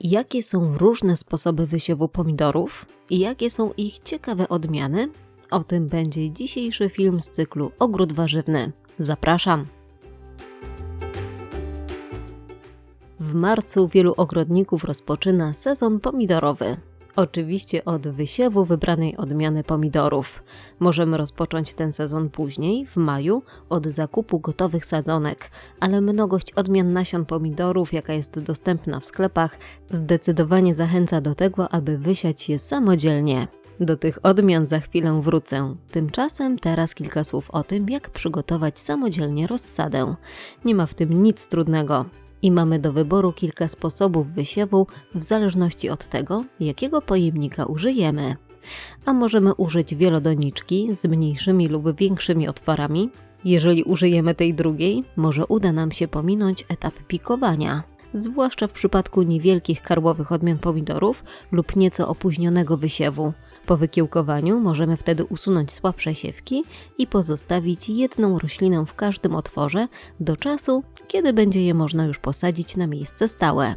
Jakie są różne sposoby wysiewu pomidorów i jakie są ich ciekawe odmiany? O tym będzie dzisiejszy film z cyklu Ogród Warzywny. Zapraszam! W marcu wielu ogrodników rozpoczyna sezon pomidorowy. Oczywiście od wysiewu wybranej odmiany pomidorów. Możemy rozpocząć ten sezon później, w maju, od zakupu gotowych sadzonek, ale mnogość odmian nasion pomidorów, jaka jest dostępna w sklepach, zdecydowanie zachęca do tego, aby wysiać je samodzielnie. Do tych odmian za chwilę wrócę. Tymczasem teraz kilka słów o tym, jak przygotować samodzielnie rozsadę. Nie ma w tym nic trudnego i mamy do wyboru kilka sposobów wysiewu w zależności od tego, jakiego pojemnika użyjemy. A możemy użyć wielodoniczki z mniejszymi lub większymi otworami. Jeżeli użyjemy tej drugiej, może uda nam się pominąć etap pikowania, zwłaszcza w przypadku niewielkich karłowych odmian pomidorów lub nieco opóźnionego wysiewu. Po wykiełkowaniu możemy wtedy usunąć słabsze siewki i pozostawić jedną roślinę w każdym otworze do czasu, kiedy będzie je można już posadzić na miejsce stałe.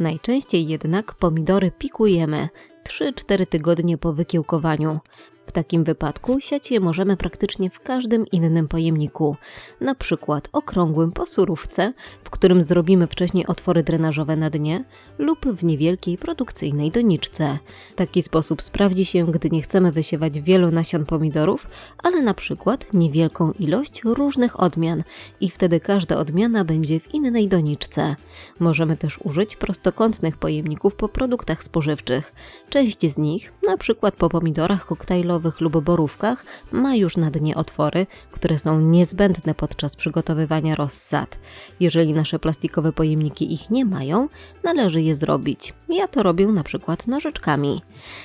Najczęściej jednak pomidory pikujemy 3-4 tygodnie po wykiełkowaniu. W takim wypadku siać je możemy praktycznie w każdym innym pojemniku, na przykład okrągłym po surówce, w którym zrobimy wcześniej otwory drenażowe na dnie, lub w niewielkiej produkcyjnej doniczce. Taki sposób sprawdzi się, gdy nie chcemy wysiewać wielu nasion pomidorów, ale na przykład niewielką ilość różnych odmian i wtedy każda odmiana będzie w innej doniczce. Możemy też użyć prostokątnych pojemników po produktach spożywczych. Część z nich, na przykład po pomidorach koktajlowych, lub borówkach ma już na dnie otwory, które są niezbędne podczas przygotowywania rozsad. Jeżeli nasze plastikowe pojemniki ich nie mają, należy je zrobić. Ja to robię na przykład nożyczkami.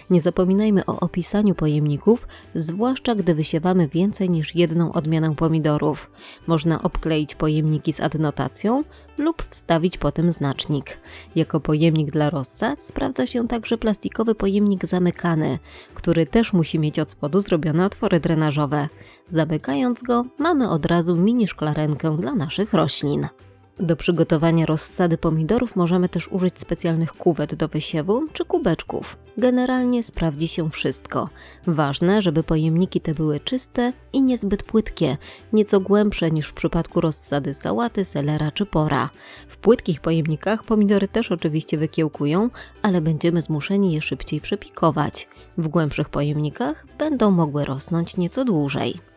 Nie zapominajmy o opisaniu pojemników, zwłaszcza gdy wysiewamy więcej niż jedną odmianę pomidorów. Można obkleić pojemniki z adnotacją lub wstawić potem znacznik. Jako pojemnik dla rozsad sprawdza się także plastikowy pojemnik zamykany, który też musi mieć od spodu zrobione otwory drenażowe. Zamykając go, mamy od razu mini szklarenkę dla naszych roślin. Do przygotowania rozsady pomidorów możemy też użyć specjalnych kuwet do wysiewu czy kubeczków. Generalnie sprawdzi się wszystko. Ważne, żeby pojemniki te były czyste i niezbyt płytkie, nieco głębsze niż w przypadku rozsady sałaty, selera czy pora. W płytkich pojemnikach pomidory też oczywiście wykiełkują, ale będziemy zmuszeni je szybciej przepikować. W głębszych pojemnikach będą mogły rosnąć nieco dłużej.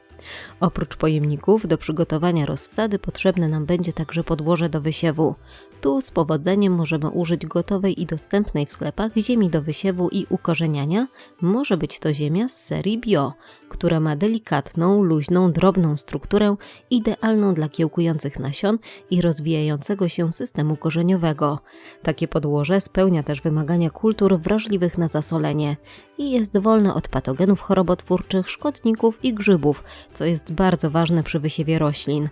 Oprócz pojemników do przygotowania rozsady potrzebne nam będzie także podłoże do wysiewu. Tu z powodzeniem możemy użyć gotowej i dostępnej w sklepach ziemi do wysiewu i ukorzeniania. Może być to ziemia z serii bio, która ma delikatną, luźną, drobną strukturę idealną dla kiełkujących nasion i rozwijającego się systemu korzeniowego. Takie podłoże spełnia też wymagania kultur wrażliwych na zasolenie i jest wolne od patogenów chorobotwórczych, szkodników i grzybów, co jest bardzo ważne przy wysiewie roślin.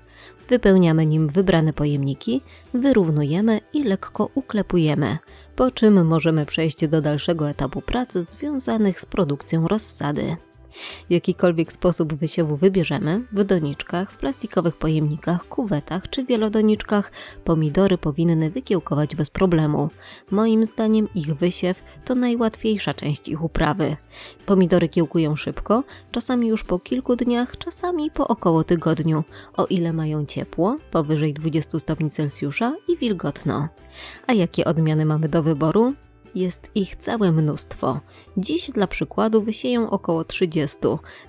Wypełniamy nim wybrane pojemniki, wyrównujemy i lekko uklepujemy, po czym możemy przejść do dalszego etapu pracy związanych z produkcją rozsady. Jakikolwiek sposób wysiewu wybierzemy, w doniczkach, w plastikowych pojemnikach, kuwetach czy wielodoniczkach, pomidory powinny wykiełkować bez problemu. Moim zdaniem ich wysiew to najłatwiejsza część ich uprawy. Pomidory kiełkują szybko, czasami już po kilku dniach, czasami po około tygodniu, o ile mają ciepło, powyżej 20 stopni Celsjusza i wilgotno. A jakie odmiany mamy do wyboru? Jest ich całe mnóstwo. Dziś dla przykładu wysieją około 30,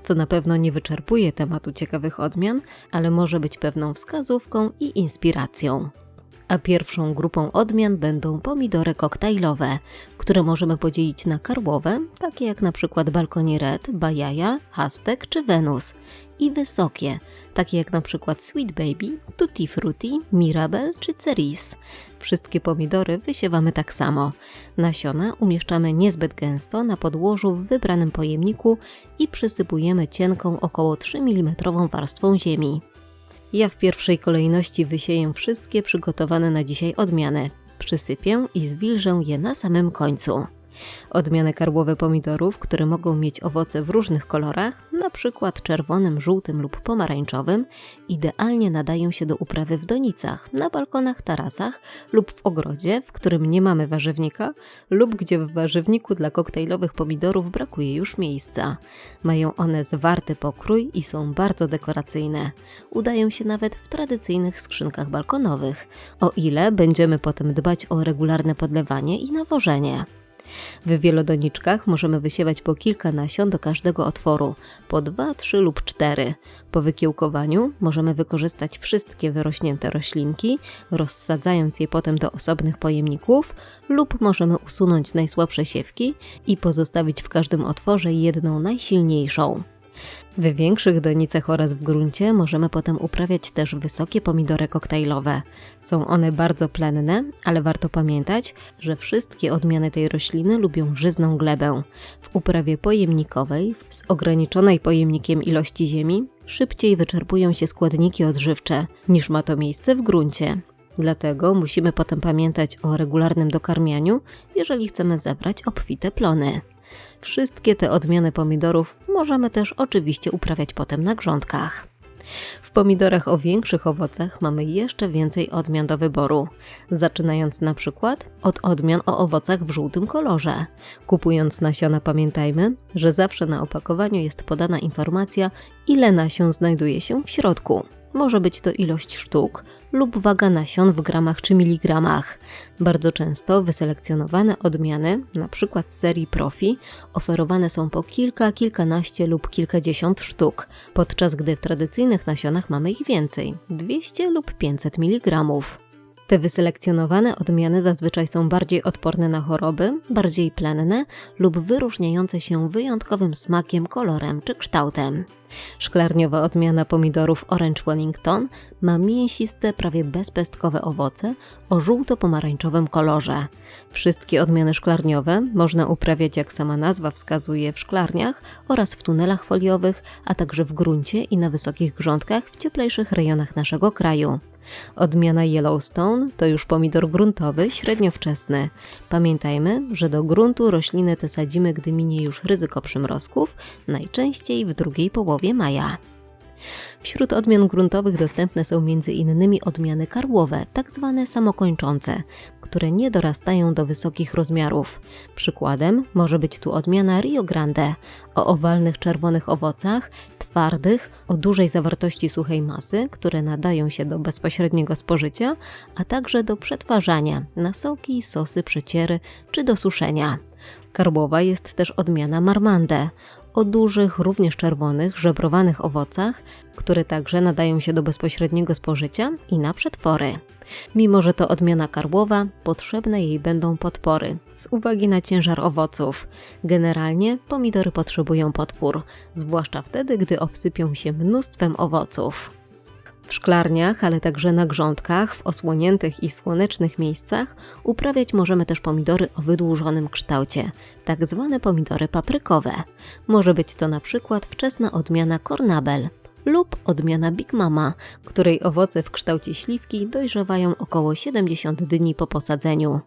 co na pewno nie wyczerpuje tematu ciekawych odmian, ale może być pewną wskazówką i inspiracją. A pierwszą grupą odmian będą pomidory koktajlowe, które możemy podzielić na karłowe, takie jak na przykład Balkoni Red, Bajaja, Aztek czy Venus, i wysokie, takie jak na przykład Sweet Baby, Tutti Frutti, Mirabelle czy Cerise. Wszystkie pomidory wysiewamy tak samo. Nasiona umieszczamy niezbyt gęsto na podłożu w wybranym pojemniku i przysypujemy cienką około 3 mm warstwą ziemi. Ja w pierwszej kolejności wysieję wszystkie przygotowane na dzisiaj odmiany. Przysypię i zwilżę je na samym końcu. Odmiany karbowe pomidorów, które mogą mieć owoce w różnych kolorach, przykład czerwonym, żółtym lub pomarańczowym, idealnie nadają się do uprawy w donicach, na balkonach, tarasach lub w ogrodzie, w którym nie mamy warzywnika lub gdzie w warzywniku dla koktajlowych pomidorów brakuje już miejsca. Mają one zwarty pokrój i są bardzo dekoracyjne. Udają się nawet w tradycyjnych skrzynkach balkonowych, o ile będziemy potem dbać o regularne podlewanie i nawożenie. W wielodoniczkach możemy wysiewać po kilka nasion do każdego otworu, po dwa, trzy lub cztery. Po wykiełkowaniu możemy wykorzystać wszystkie wyrośnięte roślinki, rozsadzając je potem do osobnych pojemników, lub możemy usunąć najsłabsze siewki i pozostawić w każdym otworze jedną najsilniejszą. W większych donicach oraz w gruncie możemy potem uprawiać też wysokie pomidory koktajlowe. Są one bardzo plenne, ale warto pamiętać, że wszystkie odmiany tej rośliny lubią żyzną glebę. W uprawie pojemnikowej, z ograniczonej pojemnikiem ilości ziemi, szybciej wyczerpują się składniki odżywcze niż ma to miejsce w gruncie. Dlatego musimy potem pamiętać o regularnym dokarmianiu, jeżeli chcemy zebrać obfite plony. Wszystkie te odmiany pomidorów możemy też oczywiście uprawiać potem na grządkach. W pomidorach o większych owocach mamy jeszcze więcej odmian do wyboru, zaczynając na przykład od odmian o owocach w żółtym kolorze. Kupując nasiona pamiętajmy, że zawsze na opakowaniu jest podana informacja, ile nasion znajduje się w środku. Może być to ilość sztuk lub waga nasion w gramach czy miligramach. Bardzo często wyselekcjonowane odmiany, np. z serii Profi, oferowane są po kilka, kilkanaście lub kilkadziesiąt sztuk, podczas gdy w tradycyjnych nasionach mamy ich więcej 200 lub 500 mg. Te wyselekcjonowane odmiany zazwyczaj są bardziej odporne na choroby, bardziej plenne lub wyróżniające się wyjątkowym smakiem, kolorem czy kształtem. Szklarniowa odmiana pomidorów Orange Wellington ma mięsiste, prawie bezpestkowe owoce o żółto-pomarańczowym kolorze. Wszystkie odmiany szklarniowe można uprawiać, jak sama nazwa wskazuje, w szklarniach oraz w tunelach foliowych, a także w gruncie i na wysokich grządkach w cieplejszych rejonach naszego kraju. Odmiana Yellowstone to już pomidor gruntowy, średnio wczesny. Pamiętajmy, że do gruntu rośliny te sadzimy, gdy minie już ryzyko przymrozków, najczęściej w drugiej połowie maja. Wśród odmian gruntowych dostępne są m.in. odmiany karłowe, tak zwane samokończące, które nie dorastają do wysokich rozmiarów. Przykładem może być tu odmiana Rio Grande o owalnych czerwonych owocach, twardych, o dużej zawartości suchej masy, które nadają się do bezpośredniego spożycia, a także do przetwarzania na soki, sosy, przeciery czy do suszenia. Karbowa jest też odmiana Marmande, o dużych, również czerwonych, żebrowanych owocach, które także nadają się do bezpośredniego spożycia i na przetwory. Mimo, że to odmiana karbowa, potrzebne jej będą podpory z uwagi na ciężar owoców. Generalnie pomidory potrzebują podpór, zwłaszcza wtedy, gdy obsypią się mnóstwem owoców. W szklarniach, ale także na grządkach, w osłoniętych i słonecznych miejscach uprawiać możemy też pomidory o wydłużonym kształcie, tak zwane pomidory paprykowe. Może być to na przykład wczesna odmiana Cornabel lub odmiana Big Mama, której owoce w kształcie śliwki dojrzewają około 70 dni po posadzeniu.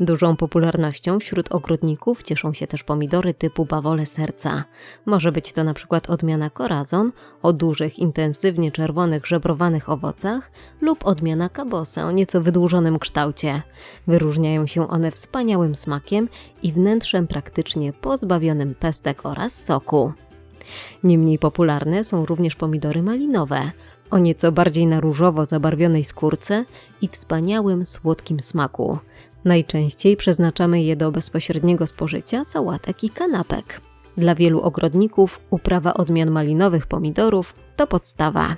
Dużą popularnością wśród ogrodników cieszą się też pomidory typu bawole serca. Może być to na przykład odmiana korazon o dużych, intensywnie czerwonych, żebrowanych owocach lub odmiana kabosa o nieco wydłużonym kształcie. Wyróżniają się one wspaniałym smakiem i wnętrzem praktycznie pozbawionym pestek oraz soku. Niemniej popularne są również pomidory malinowe, o nieco bardziej na różowo zabarwionej skórce i wspaniałym, słodkim smaku. Najczęściej przeznaczamy je do bezpośredniego spożycia sałatek i kanapek. Dla wielu ogrodników uprawa odmian malinowych pomidorów to podstawa.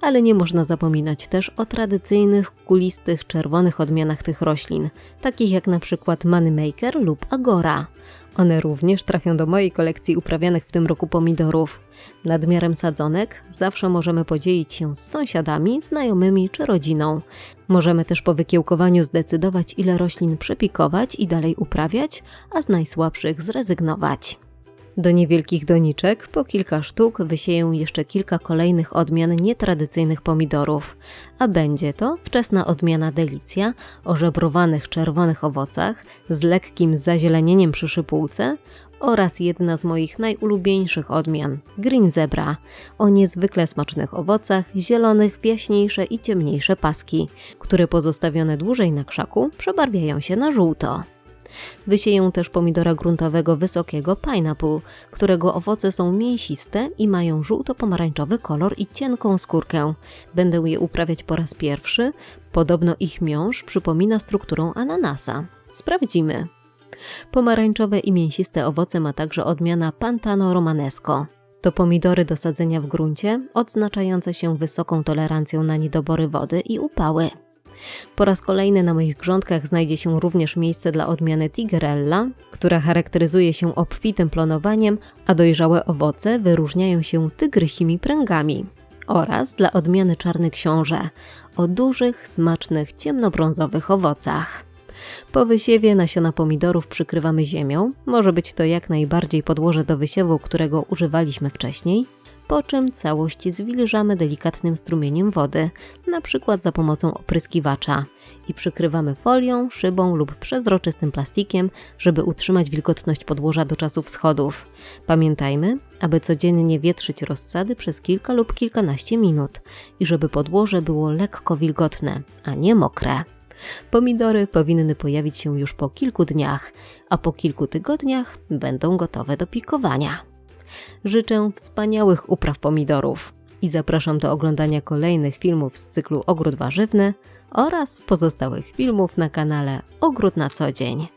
Ale nie można zapominać też o tradycyjnych, kulistych, czerwonych odmianach tych roślin, takich jak na przykład Moneymaker lub Agora. One również trafią do mojej kolekcji uprawianych w tym roku pomidorów. Nadmiarem sadzonek zawsze możemy podzielić się z sąsiadami, znajomymi czy rodziną. Możemy też po wykiełkowaniu zdecydować, ile roślin przepikować i dalej uprawiać, a z najsłabszych zrezygnować. Do niewielkich doniczek po kilka sztuk wysieję jeszcze kilka kolejnych odmian nietradycyjnych pomidorów, a będzie to wczesna odmiana delicja o żebrowanych czerwonych owocach z lekkim zazielenieniem przy szypułce oraz jedna z moich najulubieńszych odmian Green Zebra o niezwykle smacznych owocach, zielonych w jaśniejsze i ciemniejsze paski, które pozostawione dłużej na krzaku przebarwiają się na żółto. Wysieję też pomidora gruntowego wysokiego pineapple, którego owoce są mięsiste i mają żółto-pomarańczowy kolor i cienką skórkę. Będę je uprawiać po raz pierwszy. Podobno ich miąższ przypomina strukturą ananasa. Sprawdzimy. Pomarańczowe i mięsiste owoce ma także odmiana Pantano Romanesco. To pomidory do sadzenia w gruncie, odznaczające się wysoką tolerancją na niedobory wody i upały. Po raz kolejny na moich grządkach znajdzie się również miejsce dla odmiany Tigerella, która charakteryzuje się obfitym plonowaniem, a dojrzałe owoce wyróżniają się tygrysimi pręgami. Oraz dla odmiany Czarny Książę o dużych, smacznych, ciemnobrązowych owocach. Po wysiewie nasiona pomidorów przykrywamy ziemią, może być to jak najbardziej podłoże do wysiewu, którego używaliśmy wcześniej, po czym całość zwilżamy delikatnym strumieniem wody, na przykład za pomocą opryskiwacza i przykrywamy folią, szybą lub przezroczystym plastikiem, żeby utrzymać wilgotność podłoża do czasu wschodów. Pamiętajmy, aby codziennie wietrzyć rozsady przez kilka lub kilkanaście minut i żeby podłoże było lekko wilgotne, a nie mokre. Pomidory powinny pojawić się już po kilku dniach, a po kilku tygodniach będą gotowe do pikowania. Życzę wspaniałych upraw pomidorów i zapraszam do oglądania kolejnych filmów z cyklu Ogród Warzywny oraz pozostałych filmów na kanale Ogród na co dzień.